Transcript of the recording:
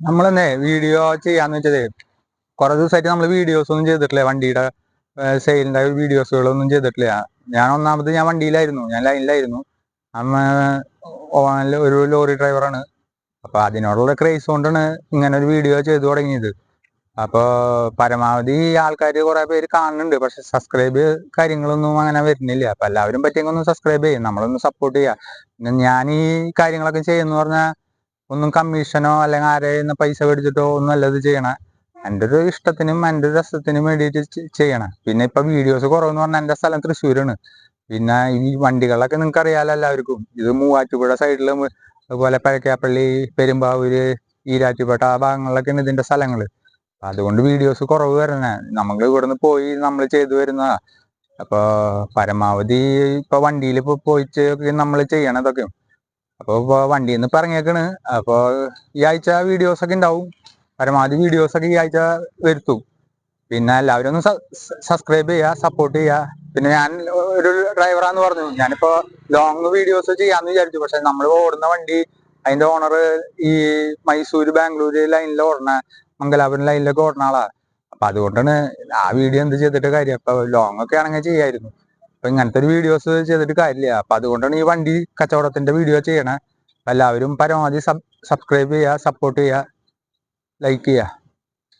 നമ്മളെന്നേ video ചെയ്യാന്ന് വെച്ചതേ കുറെ ദിവസമായിട്ട് നമ്മൾ വീഡിയോസ് ഒന്നും ചെയ്തിട്ടില്ല. വണ്ടിയുടെ സെയിലിന്റെ വീഡിയോസുകളൊന്നും ചെയ്തിട്ടില്ല. ഞാൻ ഒന്നാമത് ഞാൻ വണ്ടിയിലായിരുന്നു ഞാൻ ലൈനിലായിരുന്നു അമ്മ ഒരു ലോറി ഡ്രൈവറാണ് അപ്പൊ അതിനോടുള്ള ക്രേസ് കൊണ്ടാണ് ഇങ്ങനെ ഒരു വീഡിയോ ചെയ്തു തുടങ്ങിയത്. അപ്പോൾ പരമാവധി ആൾക്കാർ കുറെ പേര് കാണുന്നുണ്ട്. പക്ഷെ സബ്സ്ക്രൈബ് കാര്യങ്ങളൊന്നും അങ്ങനെ വരുന്നില്ല. അപ്പൊ എല്ലാവരും പറ്റിയെങ്കിൽ ഒന്ന് സബ്സ്ക്രൈബ് ചെയ്യും. നമ്മളൊന്ന് സപ്പോർട്ട് ചെയ്യുക ഞാൻ ഈ കാര്യങ്ങളൊക്കെ ചെയ്യുന്ന പറഞ്ഞാൽ ഒന്നും കമ്മീഷനോ അല്ലെങ്കിൽ ആരെയും പൈസ മേടിച്ചിട്ടോ ഒന്നും അല്ല ഇത് ചെയ്യണ. എന്റെ ഒരു ഇഷ്ടത്തിനും എന്റെ ഒരു രസത്തിനും വേണ്ടിയിട്ട് ചെയ്യണേ. പിന്നെ ഇപ്പൊ വീഡിയോസ് കുറവെന്ന് പറഞ്ഞാൽ എന്റെ സ്ഥലം തൃശ്ശൂരാണ്. പിന്നെ ഈ വണ്ടികളൊക്കെ നിങ്ങൾക്ക് അറിയാലോ എല്ലാവർക്കും. ഇത് മൂവാറ്റുപുഴ സൈഡിൽ അതുപോലെ പഴക്കാപ്പള്ളി പെരുമ്പാവൂര് ഈരാറ്റുപേട്ട ആ ഭാഗങ്ങളിലൊക്കെയാണ് ഇതിന്റെ സ്ഥലങ്ങൾ അതുകൊണ്ട് വീഡിയോസ് കുറവ് വരണേ. നമ്മൾ ഇവിടുന്ന് പോയി നമ്മൾ ചെയ്തു വരുന്ന അപ്പൊ പരമാവധി ഇപ്പൊ വണ്ടിയിൽ ഇപ്പൊ പോയിട്ട് നമ്മൾ ചെയ്യണതൊക്കെ അപ്പൊ ഇപ്പൊ വണ്ടിയിൽ നിന്ന് ഇപ്പൊ ഇറങ്ങിയേക്കണ് അപ്പൊ ഈ ആഴ്ച വീഡിയോസ് ഒക്കെ ഉണ്ടാവും പരമാവധി വീഡിയോസ് ഒക്കെ ഈ ആഴ്ച വരുത്തും. പിന്നെ എല്ലാവരും ഒന്ന് സബ്സ്ക്രൈബ് ചെയ്യുക സപ്പോർട്ട് ചെയ്യുക പിന്നെ ഞാൻ ഒരു ഡ്രൈവറാന്ന് പറഞ്ഞു. ഞാനിപ്പോ ലോങ് വീഡിയോസ് ചെയ്യാന്ന് വിചാരിച്ചു. പക്ഷെ നമ്മൾ ഓടുന്ന വണ്ടി അതിന്റെ ഓണർ ഈ മൈസൂര് ബാംഗ്ലൂര് ലൈനിൽ ഓടണ മംഗലാപുരം ലൈനിലൊക്കെ ഓടണ ആളാ. അപ്പൊ അതുകൊണ്ടാണ് ആ വീഡിയോ എന്ത് ചെയ്തിട്ട് കാര്യം അപ്പൊ ലോങ് ഒക്കെ ആണെങ്കിൽ ചെയ്യായിരുന്നു. അപ്പൊ ഇങ്ങനത്തെ ഒരു വീഡിയോസ് ചെയ്തിട്ട് കാര്യമില്ല. അപ്പൊ അതുകൊണ്ടാണ് ഈ വണ്ടി കച്ചവടത്തിന്റെ വീഡിയോ ചെയ്യണേ. എല്ലാവരും പരമാവധി സബ്സ്ക്രൈബ് ചെയ്യുക സപ്പോർട്ട് ചെയ്യുക ലൈക്ക് ചെയ്യുക.